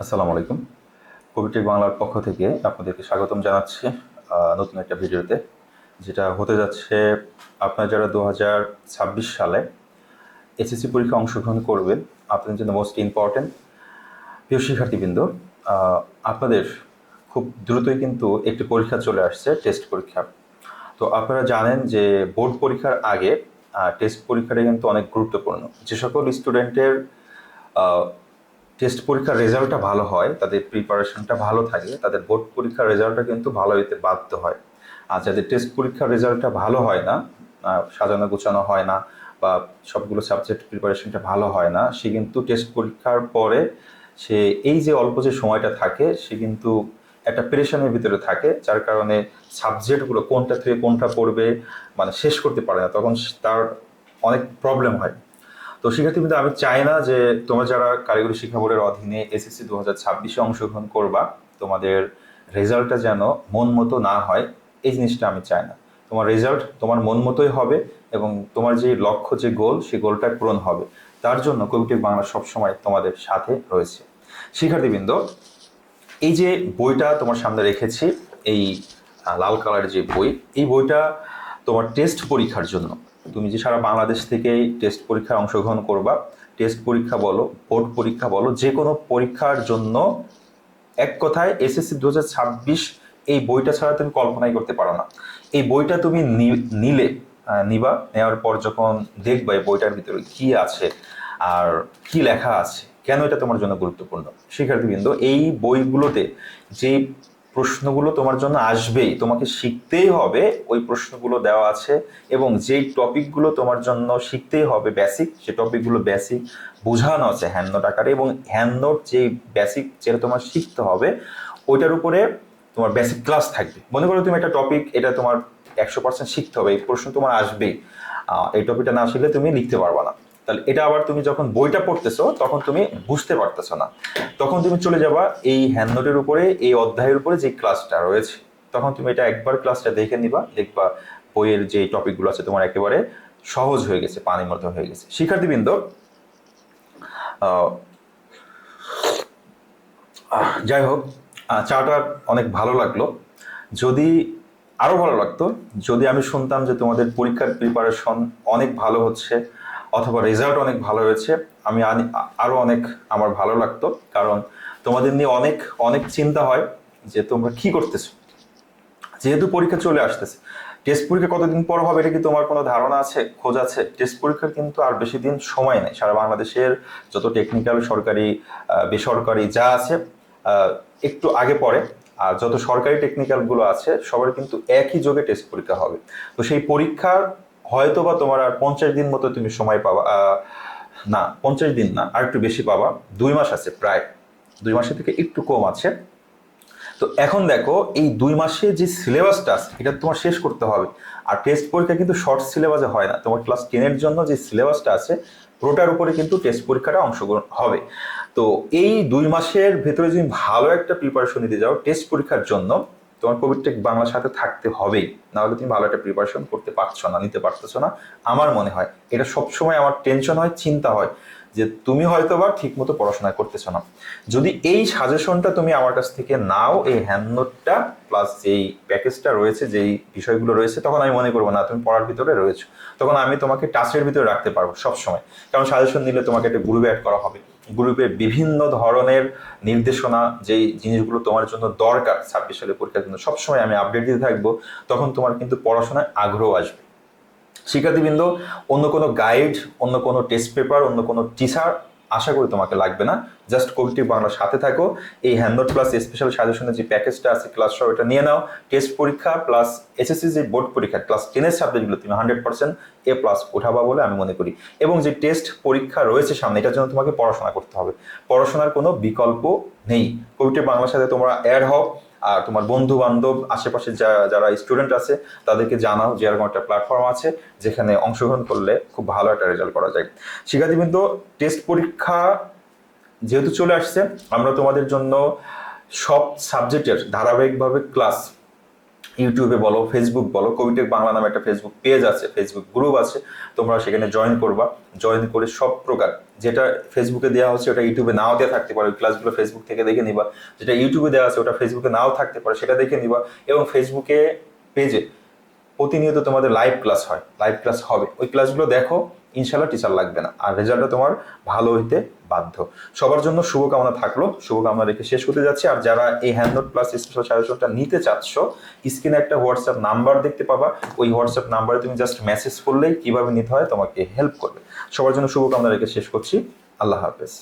আসসালামু আলাইকুম। কবিটেক বাংলার পক্ষ থেকে আপনাদেরকে স্বাগতম জানাচ্ছি নতুন একটা ভিডিওতে, যেটা হতে যাচ্ছে আপনারা যারা দু হাজার ছাব্বিশ সালে এসএসসি পরীক্ষা অংশগ্রহণ করবেন, আপনাদের জন্য মোস্ট ইম্পর্টেন্ট প্রিয় শিক্ষার্থীবৃন্দ আপনাদের খুব দ্রুতই কিন্তু একটি পরীক্ষা চলে আসছে টেস্ট পরীক্ষা। তো আপনারা জানেন যে বোর্ড পরীক্ষার আগে টেস্ট পরীক্ষাটা কিন্তু অনেক গুরুত্বপূর্ণ। যে সকল স্টুডেন্টের টেস্ট পরীক্ষার রেজাল্টটা ভালো হয়, তাদের প্রিপারেশনটা ভালো থাকে, তাদের বোর্ড পরীক্ষার রেজাল্টটা কিন্তু ভালো হইতে বাধ্য হয়। আর যাদের টেস্ট পরীক্ষার রেজাল্টটা ভালো হয় না সাজানো গোছানো হয় না বা সবগুলো সাবজেক্ট প্রিপারেশনটা ভালো হয় না, সে কিন্তু টেস্ট পরীক্ষার পরে সে এই যে অল্প যে সময়টা থাকে, সে কিন্তু একটা প্রেশনের ভিতরে থাকে, যার কারণে সাবজেক্টগুলো কোনটা থেকে কোনটা পড়বে মানে শেষ করতে পারে না, তখন তার অনেক প্রবলেম হয়। তো শিক্ষার্থী কিন্তু আমি চাই না যে তোমরা যারা কারিগরি শিক্ষা বোর্ডের অধীনে এসএসসি দু হাজার ছাব্বিশে অংশগ্রহণ করবা, তোমাদের রেজাল্টটা যেন মন মতো না হয়, এই জিনিসটা আমি চাই না। তোমার রেজাল্ট তোমার মন মতোই হবে এবং তোমার যে লক্ষ্য, যে গোল সেই গোলটা পূরণ হবে। তার জন্য কবিটেক বাংলা সবসময় তোমাদের সাথে রয়েছে। শিক্ষার্থীবৃন্দ এই যে বইটা তোমার সামনে রেখেছি, এই লাল কালারের যে বই, এই বইটা তোমার টেস্ট পরীক্ষার জন্য। তুমি যে সারা বাংলাদেশ থেকেই টেস্ট পরীক্ষায় অংশগ্রহণ করবা টেস্ট পরীক্ষা বলো বোর্ড পরীক্ষা বলো, যে কোনো পরীক্ষার জন্য এক কথায় এসএসসি দু এই বইটা ছাড়া তুমি কল্পনাই করতে পারো না। এই বইটা তুমি নিলে নিবা, নেওয়ার পর যখন দেখবা এই বইটার ভিতরে কি আছে আর কি লেখা আছে, কেন এটা তোমার জন্য গুরুত্বপূর্ণ? শিক্ষার্থীবৃন্দ, এই বইগুলোতে যে প্রশ্নগুলো তোমার জন্য আসবেই। তোমাকে শিখতেই হবে, ওই প্রশ্নগুলো দেওয়া আছে এবং যেই টপিকগুলো তোমার জন্য শিখতেই হবে বেসিক সে টপিকগুলো বেসিক বোঝানো আছে হ্যান্ড নোট আকারে এবং হ্যান্ড নোট যে বেসিক যেটা তোমার শিখতে হবে, ওইটার উপরে তোমার বেসিক ক্লাস থাকবে। মনে করো তুমি একটা টপিক এটা তোমার একশো পার্সেন্ট শিখতে হবে, এই প্রশ্ন তোমার আসবেই। এই টপিকটা না শিখলে তুমি লিখতে পারবা না। তাহলে এটা আবার তুমি যখন বইটা পড়তেছো, তখন তুমি বুঝতে পারতেছো না। তখন তুমি চলে যাবা এই হ্যান্ডনোটের উপরে, এই অধ্যায়ের উপরে যে ক্লাসটা রয়েছে। তখন তুমি এটা একবার ক্লাসটা দেখে নিবা, দেখবা বইয়ের যে টপিকগুলো আছে তোমার একেবারে সহজ হয়ে গেছে পানির মতো হয়ে গেছে। শিক্ষার্থীবৃন্দ যাই হোক চাটা অনেক ভালো লাগল। যদি আরও ভালো লাগতো, যদি আমি শুনতাম যে তোমাদের পরীক্ষার প্রিপারেশন অনেক ভালো হচ্ছে অথবা রেজাল্ট অনেক ভালো হয়েছে। আমি আনি- আ- অনেক আমার ভালো লাগতো, কারণ তোমাদের নিয়ে অনেক অনেক চিন্তা হয় যে তোমরা কি করতেছো। যেহেতু পরীক্ষা চলে আসতেছে টেস্ট পরীক্ষা কতদিন পর হবে এটা কি তোমার কোনো ধারণা আছে, খোঁজ আছে? টেস্ট পরীক্ষার কিন্তু আর বেশি দিন সময় নেই। সারা বাংলাদেশের যত টেকনিক্যাল সরকারি বেসরকারি যা আছে একটু আগে পরে, আর যত সরকারি টেকনিক্যালগুলো আছে, সবার কিন্তু একই যোগে টেস্ট পরীক্ষা হবে। তো সেই পরীক্ষার হয়তো বা তোমার আর পঞ্চাশ দিন মতো তুমি সময় পাবা না, পঞ্চাশ দিন না, আর একটু বেশি পাবা, দুই মাস আছে প্রায়, দুই মাসের থেকে একটু কম আছে। তো এখন দেখো, এই দুই মাসে যে সিলেবাসটা আছে, এটা তোমার শেষ করতে হবে। আর টেস্ট পরীক্ষা কিন্তু শর্ট সিলেবাসে হয় না, তোমার ক্লাস টেনের জন্য যে সিলেবাসটা আছে, পুরোটার উপরে কিন্তু টেস্ট পরীক্ষাটা অংশগ্রহণ হবে। তো এই দুই মাসের ভেতরে যদি ভালো একটা প্রিপারেশন নিতে যাও টেস্ট পরীক্ষার জন্য তোমার কোভিডটেক বাংলার সাথে থাকতে হবেই? নাহলে তুমি ভালো একটা প্রিপারেশন করতে পারছ না, নিতে পারতেছো না। আমার মনে হয়, এটা সবসময় আমার টেনশন হয়, চিন্তা হয়, যে তুমি হয়তো বা ঠিক মতো পড়াশোনা করতেছো না। যদি এই সাজেশনটা তুমি আমার কাছ থেকে নাও, এই হ্যান্ডনোটটা প্লাস যেই প্যাকেজটা রয়েছে, যেই বিষয়গুলো রয়েছে, তখন আমি মনে করব, না, তুমি পড়ার ভিতরে রয়েছো। তখন আমি তোমাকে টাচের ভিতরে রাখতে পারব সবসময়। কারণ সাজেশন নিলে তোমাকে একটা গ্রুপে অ্যাড করা হবে। গ্রুপে বিভিন্ন ধরনের নির্দেশনা, যেই জিনিসগুলো তোমার জন্য দরকার ছাব্বিশ সালের পরীক্ষার জন্য, সবসময় আমি আপডেট দিতে থাকব। তখন তোমার কিন্তু পড়াশোনায় আগ্রহ আসবে। শিক্ষার্থীবৃন্দ, অন্য কোনো গাইড অন্য কোনো টেস্ট পেপার অন্য কোনো টিচার আশা করি তোমাকে লাগবে না। জাস্ট কোভিটিভ বাংলার সাথে থাকো। এই হ্যান্ডনোট প্লাস স্পেশাল সাজেশনের যে প্যাকেজটা আছে ক্লাস সহ এটা নিয়ে নাও। টেস্ট পরীক্ষা প্লাস এসএসসি যে বোর্ড পরীক্ষা ক্লাস টেনের সাবজেক্টগুলো তুমি হান্ড্রেড পার্সেন্ট এ প্লাস উঠাবা বলে আমি মনে করি। এবং যে টেস্ট পরীক্ষা রয়েছে সামনে, এটার জন্য তোমাকে পড়াশোনা করতে হবে। পড়াশোনার কোনো বিকল্প নেই। কোভিটিভ বাংলার সাথে তোমরা অ্যাড হও। আর তোমার বন্ধু বান্ধব আশেপাশে যারা স্টুডেন্ট আছে, তাদেরকে জানাও যে এরকম একটা প্ল্যাটফর্ম আছে যেখানে অংশগ্রহণ করলে খুব ভালো একটা রেজাল্ট করা যায়। শিক্ষার্থীবৃন্দ টেস্ট পরীক্ষা যেহেতু চলে আসছে, আমরা তোমাদের জন্য সব সাবজেক্টের ধারাবাহিকভাবে ক্লাস ইউটিউবে বলো ফেসবুক বলো কবিটেক বাংলা নামে একটা ফেসবুক পেজ আছে ফেসবুক গ্রুপ আছে, তোমরা সেখানে জয়েন করবা। জয়েন করে সব প্রকার যেটা ফেসবুকে দেওয়া হচ্ছে, ওটা ইউটিউবে নাও দেওয়া থাকতে পারে। ওই ক্লাসগুলো ফেসবুক থেকে দেখে নিবা। যেটা ইউটিউবে দেওয়া আছে, ওটা ফেসবুকে নাও থাকতে পারে, সেটা দেখে নিবা। এবং ফেসবুকে পেজে প্রতিনিয়ত তোমাদের লাইভ ক্লাস হয় লাইভ ক্লাস হবে। ওই ক্লাসগুলো দেখো ইনশাল্লাহ টিচার লাগবে না। আর রেজাল্টটা তোমার ভালো হইতে বাধ্য। সবার জন্য শুভকামনা থাকল। শুভকামনা রেখে শেষ করতে যাচ্ছি। আর যারা এই হ্যান্ডনোট প্লাস স্পেশাল সাজেশনটা নিতে চাচ্ছ স্ক্রিনে একটা হোয়াটসঅ্যাপ নাম্বার দেখতে পাবা। ওই হোয়াটসঅ্যাপ নাম্বারে তুমি জাস্ট মেসেজ করলেই কীভাবে নিতে হয় তোমাকে হেল্প করবে। সবার জন্য শুভকামনা রেখে শেষ করছি। আল্লাহ হাফেজ।